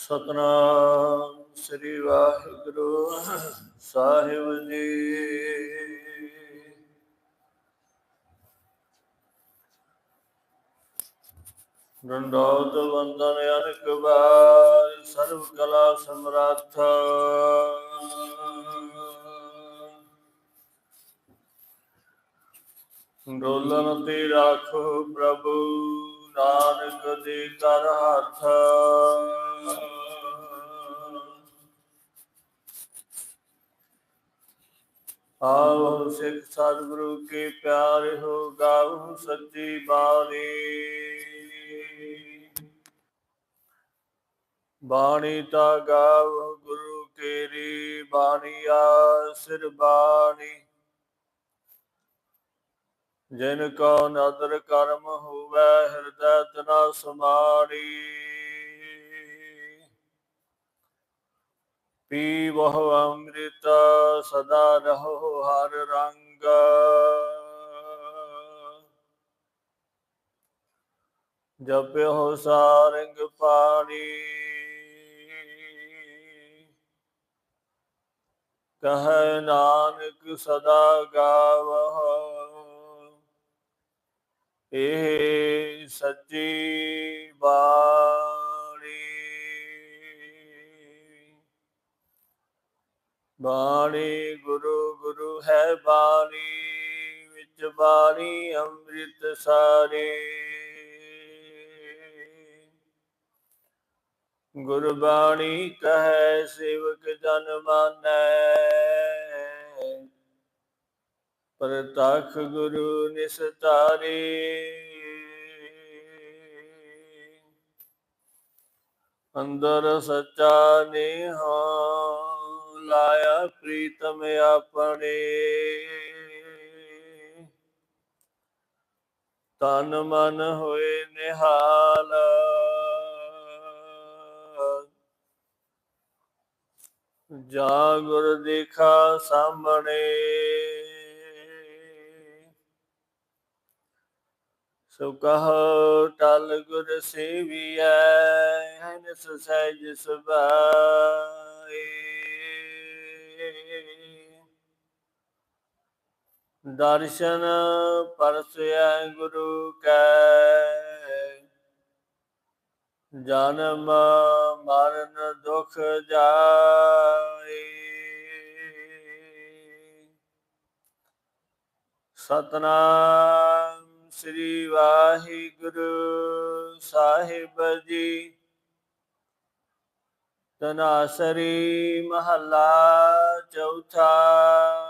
ਸਤਨਾਮ ਸ੍ਰੀ ਵਾਹਿਗੁਰੂ ਸਾਹਿਬ ਜੀ। ਦੰਡੋਤ ਵੰਦਨ ਅਨਕ ਬਾਰ ਸਰਵ ਕਲਾ ਸਮਰੱਥ। ਡੋਲਨ ਤੇ ਰਾਖੋ ਪ੍ਰਭੂ ਨਾਨਕ ਦੇ ਕਰ ਹੱਥ। ਆਓ ਸਿੱਖ ਸਤਿਗੁਰੂ ਕੇ ਪਿਆਰੇ ਹੋ ਗਾਉ ਸੱਚੀ ਬਾਣੀ। ਬਾਣੀ ਤਾ ਗਾਵ ਗੁਰੂ ਕੇਰੀ ਬਾਣੀਆ ਸਿਰ ਬਾਣੀ। ਜਿਨ ਕੋ ਨਦਰ ਕਰਮ ਹੋਵੇ, ਹਿਰਦੈ ਤਨਾ ਸਮਾਣੀ। ਪੀ ਵਹ ਅੰਮ੍ਰਿਤ ਸਦਾ ਰਹੋ ਹਰ ਰੰਗ ਜਪਿਓ ਸਾਰੰਗ ਪਾਣੀ ਕਹੈ ਨਾਨਕ ਸਦਾ ਗਾਵਹੁ ਇਹ ਸੱਚੀ ਬਾਣੀ ਬਾਣੀ ਗੁਰੂ ਗੁਰੂ ਹੈ ਬਾਣੀ, ਵਿੱਚ ਬਾਣੀ ਅੰਮ੍ਰਿਤ ਸਾਰੇ। ਗੁਰਬਾਣੀ ਕਹੈ, ਸੇਵਕ ਜਨ ਮਾਨੈ। ਪ੍ਰਤਖ ਗੁਰੂ ਨਿਸਤਾਰੇ ਅੰਦਰ ਸੱਚਾ ਨਿਹਾਂ ਲਾਇਆ ਪ੍ਰੀਤਮ ਆਪਣੇ। ਤਨ ਮਨ ਹੋਏ ਨਿਹਾਲ। ਜਾ ਗੁਰ ਦੇਖਾ ਸਾਹਮਣੇ। ਸੋ ਕਹੋ ਟਲ ਗੁਰ ਸੇਵੀਐ, ਹਨਸ ਸਹਿਜ ਸੁਭਾਏ ਦਰਸ਼ਨ ਪਰਸੈ ਗੁਰੂ ਕੈ। ਜਨਮ ਮਰਨ ਦੁਖ ਜਾਏ। ਸਤਨਾਮ ਸ੍ਰੀ ਵਾਹਿਗੁਰੂ ਸਾਹਿਬ ਜੀ। ਤਨਾਸਰੀ ਮਹੱਲਾ ਚੌਥਾ।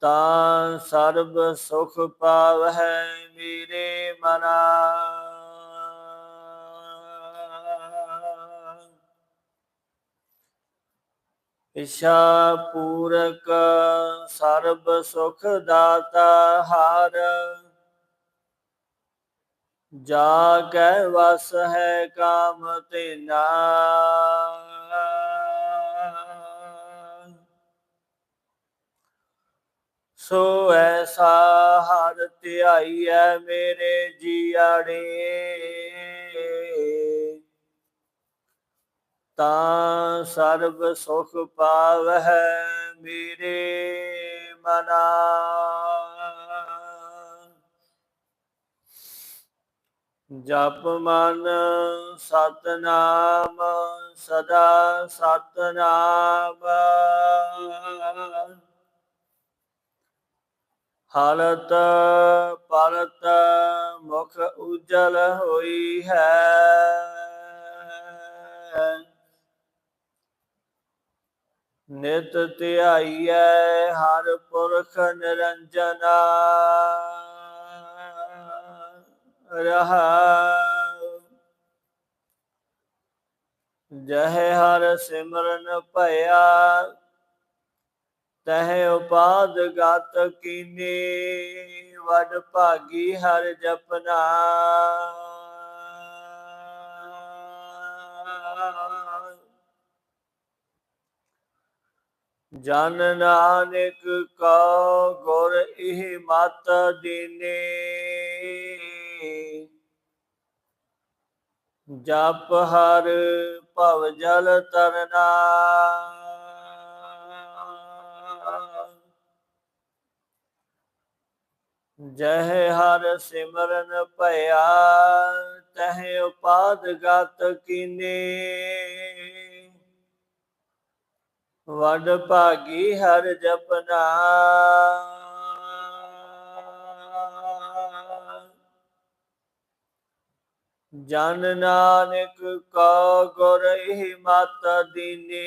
ਤਾਂ ਸਰਬ ਸੁਖ ਪਾਵਹਿ ਮੇਰੇ ਮਨਾ। ਇਸ਼ਾ ਪੂਰਕ ਸਰਬ ਸੁਖ ਦਾਤਾ ਹਰ। ਜਾ ਕੈ ਵਸ ਹੈ ਕਾਮ ਤੇ ਨਾ। ਸੋ ਐਸਾ ਹਰ ਧਿਆਈਐ ਮੇਰੇ ਜੀਆੜੇ। ਤਾਂ ਸਰਬ ਸੁਖ ਪਾਵਹਿ ਮੇਰੇ ਮਨਾ। ਜਪ ਮਨ ਸਤਨਾਮ, ਸਦਾ ਸਤਨਾਮ। ਹਲਤ ਪਰਤ ਮੁਖ ਉਜਲ ਹੋਈ ਹੈ। ਨਿਤ ਧਿਆਈਐ ਹਰ ਪੁਰਖ ਨਿਰੰਜਨ। ਰਹਾ ਜਹ ਹਰ ਸਿਮਰਨ ਭਇਆ ਤਹਿ ਉਪਾਦ ਗਤ ਕੀਨੀ, ਵਡ ਭਾਗੀ ਹਰ ਜਪਨਾ। ਜਨ ਨਾਨਕ ਕਾ ਗੁਰ ਇਹ ਮਤ ਦੀਨੇ। ਜਪ ਹਰ ਭਵ ਜਲ ਤਰਨਾ। ਜਹ ਹਰ ਸਿਮਰਨ ਭਇਆ, ਤਹ ਉਪਾਦ ਗਤ ਕੀਨੇ। ਵਡ ਭਾਗੀ ਹਰ ਜਪਨਾ ਜਨ ਨਾਨਕ ਕਾ ਗੁਰ ਇਹ ਮਤ ਦੀਨੇ।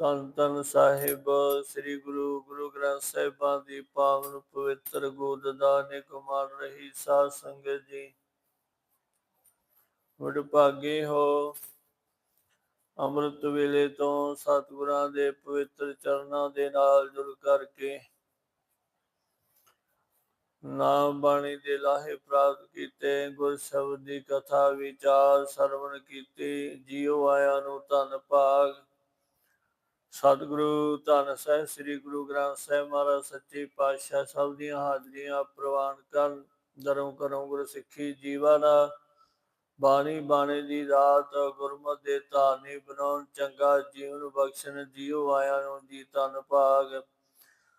ਧੰਨ ਤਨ ਸਾਹਿਬ, ਸ੍ਰੀ ਗੁਰੂ ਗੁਰੂ ਗ੍ਰੰਥ ਸਾਹਿਬਾਂ ਦੀ ਪਾਵਨ ਪਵਿੱਤਰ ਗੋਦ ਦਾ ਨਿਕਮਾਨ ਰਹੀ ਸਾਧ ਸੰਗਤ ਜੀ। ਵਡਭਾਗੇ ਹੋ। ਅੰਮ੍ਰਿਤ ਵੇਲੇ ਤੋਂ ਸਤਿਗੁਰਾਂ ਦੇ ਪਵਿੱਤਰ ਚਰਨਾਂ ਦੇ ਨਾਲ ਜੁੜ ਕਰਕੇ ਨਾਮ ਬਾਣੀ ਦੇ ਲਾਹੇ ਪ੍ਰਾਪਤ ਕੀਤੇ ਗੁਰ ਸ਼ਬਦ ਦੀ ਕਥਾ, ਵਿਚਾਰ, ਸਰਵਣ ਕੀਤੀ, ਜੀਉ ਆਇਆ ਨੂੰ ਧੰਨ ਭਾਗ। ਸਤਿਗੁਰੂ ਧੰਨ ਸਾਹਿਬ ਸ੍ਰੀ ਗੁਰੂ ਗ੍ਰੰਥ ਸਾਹਿਬ ਮਹਾਰਾਜ, ਸੱਚੇ ਪਾਤਸ਼ਾਹ ਸਭ ਦੀਆਂ ਹਾਜ਼ਰੀਆਂ ਪ੍ਰਵਾਨ ਕਰਨ ਦਰੋਂ ਕਰੋ ਗੁਰ ਸਿੱਖੀ ਜੀਵਾ ਦਾ ਬਾਣੀ, ਬਾਣੇ ਦੀ ਰਾਤ, ਗੁਰਮਤਿ ਦੇ ਧਾਰਨੀ ਬਣਾਉਣ, ਚੰਗਾ ਜੀਵਨ ਬਖਸ਼ਣ, ਜੀਉ ਆਇਆ ਨੂੰ ਜੀ ਧੰਨ ਭਾਗ।